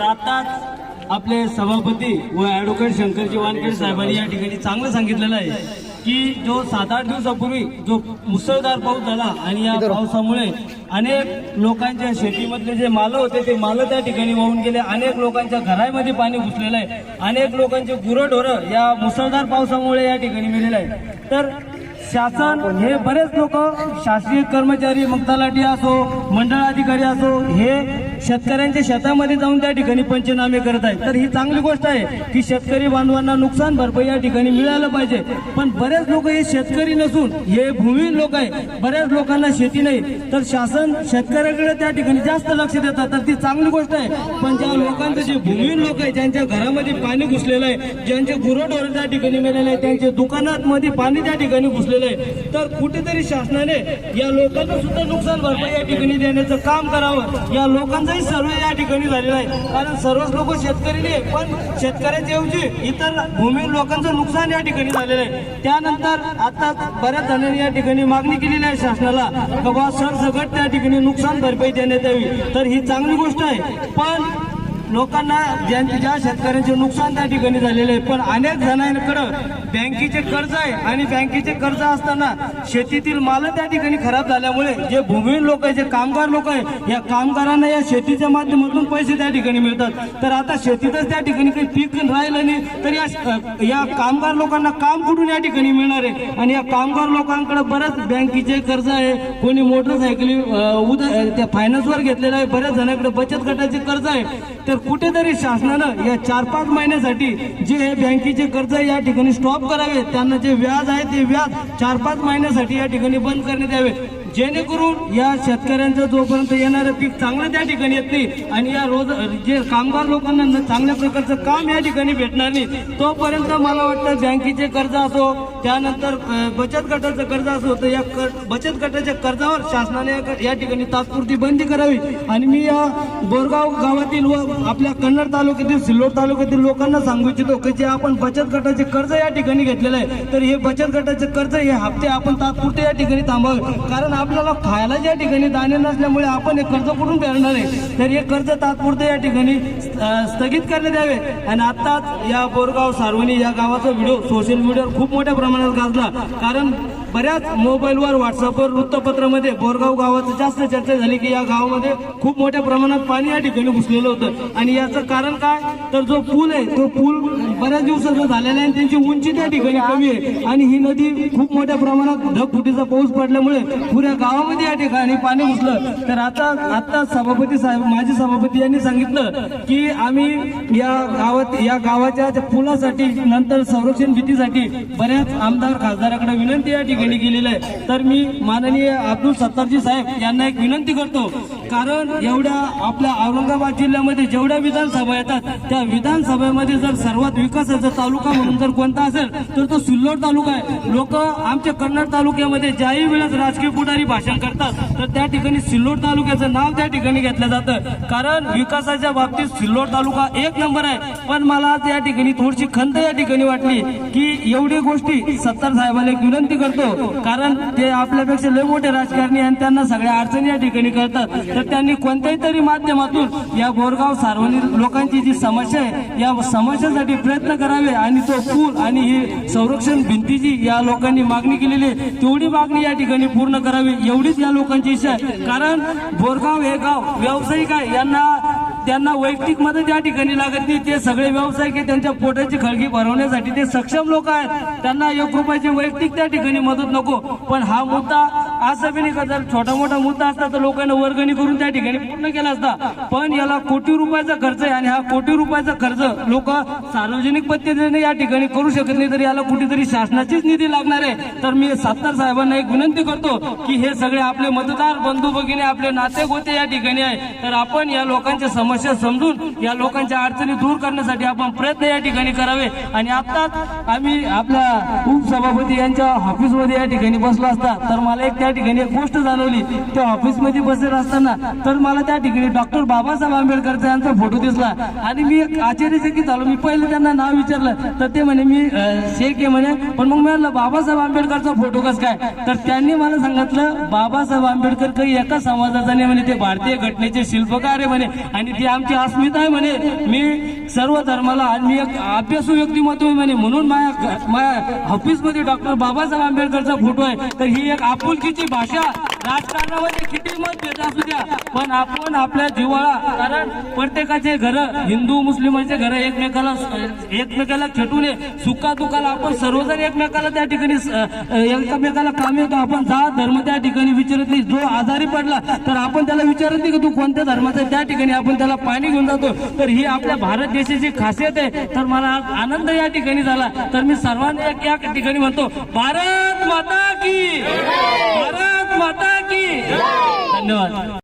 आताच आपले सभापती व ॲडव्होकेट शंकरजी वानखेडे साहेबांनी या ठिकाणी चांगलं सांगितलेलं आहे की जो सात आठ दिवसापूर्वी जो मुसळधार पाऊस झाला आणि या पावसामुळे अनेक लोकांच्या शेतीमधले जे मालं होते ते मालं त्या ठिकाणी वाहून गेले. अनेक लोकांच्या घरामध्ये पाणी घुसलेलं आहे. अनेक लोकांचे गुरंढोरं या मुसळधार पावसामुळे या ठिकाणी मिळलेलं आहे तर शासन हे बरेच लोक शासकीय कर्मचारी मग तलाठी असो मंडळ अधिकारी असो हे शेतकऱ्यांच्या शेतामध्ये जाऊन त्या ठिकाणी पंचनामे करत आहेत. तर ही चांगली गोष्ट आहे की शेतकरी बांधवांना नुकसान भरपाई या ठिकाणी मिळालं पाहिजे. पण बरेच लोक हे शेतकरी नसून हे भूमिहीन लोक आहे बऱ्याच लोकांना शेती नाही. तर शासन शेतकऱ्याकडे त्या ठिकाणी जास्त लक्ष देतात. तर ती चांगली गोष्ट आहे. पण ज्या लोकांचं जे भूमिहीन लोक आहे ज्यांच्या घरामध्ये पाणी घुसलेलं आहे ज्यांचे गुरंढोरं त्या ठिकाणी मिळाले आहे त्यांच्या दुकानात मध्ये पाणी त्या ठिकाणी घुसलेलं आहे तर कुठेतरी शासनाने या लोकांना सुद्धा नुकसान भरपाई या ठिकाणी देण्याचं काम करावं. या लोकांचाही सर्वे या ठिकाणी झालेला आहे. कारण सर्वच लोक शेतकरी नाही पण शेतकऱ्याच्या ऐवजी इतर भूमी लोकांचं नुकसान या ठिकाणी झालेलं आहे. त्यानंतर आता बऱ्याच जणांनी या ठिकाणी मागणी केलेली आहे शासनाला बाबा सरसकट त्या ठिकाणी नुकसान भरपाई देण्यात यावी. तर ही चांगली गोष्ट आहे. पण लोकांना ज्या ज्या शेतकऱ्यांचे नुकसान त्या ठिकाणी झालेलं आहे. पण अनेक जणांकडं बँकेचे कर्ज आहे आणि बँकेचे कर्ज असताना शेतीतील माल त्या ठिकाणी खराब झाल्यामुळे जे भूमिहीन लोक आहे जे कामगार लोक आहे या कामगारांना या शेतीच्या माध्यमातून पैसे त्या ठिकाणी मिळतात. तर आता शेतीतच त्या ठिकाणी काही पीक राहिलं नाही तर या या कामगार लोकांना काम कुठून या ठिकाणी मिळणार आहे? आणि या कामगार लोकांकडे बरंच बँकेचे कर्ज आहे कोणी मोटरसायकली अं, उदा त्या फायनान्सवर घेतलेलं आहे बऱ्याच जणांकडे बचत गटाचे कर्ज आहे. तर कुठेतरी शासनानं या चार पाच महिन्यासाठी जे हे बँकेचे कर्ज या ठिकाणी स्टॉप करावे त्यांना जे व्याज आहे ते व्याज चार पाच महिन्यासाठी या ठिकाणी बंद करण्यात यावे. जेणेकरून या शेतकऱ्यांचं जोपर्यंत येणारं पीक चांगलं त्या ठिकाणी येत नाही आणि या रोज जे कामगार लोकांना न- चांगल्या प्रकारचं काम या ठिकाणी भेटणार नाही तोपर्यंत मला वाटतं बँकेचे कर्ज असो त्यानंतर बचत गटाचं कर्ज असो तर या कर- बचत गटाच्या कर्जावर शासनाने या- या ठिकाणी तात्पुरती बंदी करावी. आणि मी या बोरगाव गावातील व आपल्या कन्नड तालुक्यातील सिल्लोड तालुक्यातील लोकांना सांगू इच्छितो की जे आपण बचत गटाचे कर्ज या ठिकाणी घेतलेलं आहे तर हे बचत गटाचे कर्ज हे हप्ते आपण तात्पुरते या ठिकाणी थांबावे. कारण आपल्याला खायला ज्या ठिकाणी दाणे नसल्यामुळे आपण हे कर्ज कुठून फेडणार आहे? तर हे कर्ज तात्पुरते या ठिकाणी स्थगित करण्यात यावे. आणि आताच या बोरगाव सार्वणी या गावाचा व्हिडिओ सोशल मीडियावर खूप मोठ्या प्रमाणात गाजला. कारण बऱ्याच मोबाईलवर व्हॉट्सअपवर वृत्तपत्रामध्ये बोरगाव गावाचं जास्त चर्चा झाली की या गावामध्ये खूप मोठ्या प्रमाणात पाणी या ठिकाणी घुसलेलं होतं. आणि याचं कारण काय? तर जो पूल आहे तो पूल बऱ्याच दिवसाचं झालेलं आहे आणि त्यांची उंची त्या ठिकाणी कमी आहे. आणि ही नदी खूप मोठ्या प्रमाणात ढगफुटीचा पाऊस पडल्यामुळे पुऱ्या गावामध्ये या ठिकाणी पाणी घुसलं. तर आता आता सभापती साहेब माजी सभापती यांनी सांगितलं की आम्ही या गावात या गावाच्या पुलासाठी नंतर संरक्षण भीतीसाठी बऱ्याच आमदार खासदाराकडे विनंती या ठिकाणी केलेली आहे. तर मी माननीय अब्दुल सत्तारजी साहेब यांना एक विनंती करतो. कारण एवढ्या आपल्या औरंगाबाद जिल्ह्यामध्ये जेवढ्या विधानसभा येतात त्या विधानसभेमध्ये जर सर्वात विकासाचा तालुका म्हणून जर कोणता असेल तर तो सिल्लोड तालुका आहे. लोक आमच्या कन्नड तालुक्यामध्ये ज्याही वेळेस राजकीय पुढारी भाषण करतात तर त्या ठिकाणी सिल्लोड तालुक्याचं नाव त्या ठिकाणी घेतलं जातं. कारण विकासाच्या बाबतीत सिल्लोड तालुका एक नंबर आहे. पण मला आज या ठिकाणी थोडीशी खंत या ठिकाणी वाटली की एवढी गोष्टी सत्तार साहेबाला एक विनंती करतो. कारण ते आपल्यापेक्षा लय मोठे राजकारणी आणि त्यांना सगळ्या अडचणी या ठिकाणी कळतात. तर त्यांनी कोणत्याही तरी माध्यमातून या बोरगाव सार्वजनिक लोकांची जी समस्या आहे या समस्यासाठी प्रयत्न करावे आणि तो पूल आणि ही संरक्षण भिंतीची या लोकांनी मागणी केलेली आहे. तेवढी मागणी या ठिकाणी पूर्ण करावी एवढीच या लोकांची इच्छा आहे. कारण बोरगाव हे गाव व्यावसायिक आहे. यांना त्यांना वैयक्तिक मदत या ठिकाणी लागत नाही. ते सगळे व्यावसायिक आहे. त्यांच्या पोटाची खळगी भरवण्यासाठी ते सक्षम लोक आहेत. त्यांना एक रुपयाची वैयक्तिक त्या ठिकाणी मदत नको. पण हा मुद्दा असं बी नाही का जर छोटा मोठा मुद्दा असता तर लोकांना वर्गणी करून त्या ठिकाणी पूर्ण केला असता. पण याला कोटी रुपयाचा खर्च आहे आणि हा कोटी रुपयाचा खर्च लोक सार्वजनिक पद्धतीने या ठिकाणी करू शकत नाही तर याला कुठेतरी शासनाचीच निधी लागणार आहे. तर मी सत्तार साहेबांना एक विनंती करतो की हे सगळे आपले मतदार बंधू भगिनी आपले नाते गोते या ठिकाणी आहे. तर आपण या लोकांच्या समस्या समजून या लोकांच्या अडचणी दूर करण्यासाठी आपण प्रयत्न या ठिकाणी करावे. आणि आत्ताच आम्ही आपल्या उपसभापती यांच्या ऑफिसमध्ये या ठिकाणी बसलो असता. तर मला एक त्या त्या ठिकाणी एक गोष्ट जाणवली. त्या ऑफिसमध्ये बसत असताना तर मला त्या ठिकाणी डॉक्टर बाबासाहेब आंबेडकरचा यांचा फोटो दिसला. आणि मी एक आश्चर्यचकित झालो. मी पहिले त्यांना नाव विचारलं. तर ते म्हणे मी शेख आहे म्हणे. पण मग मी म्हणलं बाबासाहेब आंबेडकरचा फोटो कसं काय? तर त्यांनी मला सांगितलं बाबासाहेब आंबेडकर काही एका समाजाचा नाही म्हणे. ते भारतीय घटनेचे शिल्पकार आहे म्हणे. आणि ती आमची अस्मिता आहे म्हणे. मी सर्व धर्माला आणि मी एक अभ्यासू व्यक्तिमत्व आहे म्हणे. म्हणून माझ्या माझ्या ऑफिसमध्ये डॉक्टर बाबासाहेब आंबेडकरचा फोटो आहे. तर ही एक आपुलकीची भाषा राजकारणामध्ये किती मत देत असू द्या पण आपण आपल्या जीवाला कारण प्रत्येकाचे घर हिंदू मुस्लिमांचे घर एकमेकाला एकमेकाला खेटून सुखा दुखाला आपण सर्वजण एकमेकाला त्या ठिकाणी एकमेकाला काम येतो आपण जात धर्म त्या ठिकाणी विचारत नाही. जो आजारी पडला तर आपण त्याला विचारत नाही की तू कोणत्या धर्माचा त्या ठिकाणी आपण त्याला पाणी घेऊन जातो. तर ही आपल्या भारत देशाची खासियत आहे. तर मला आनंद या ठिकाणी झाला. तर मी सर्वांना एक या ठिकाणी म्हणतो भारत माता की भारत माता की। धन्यवाद।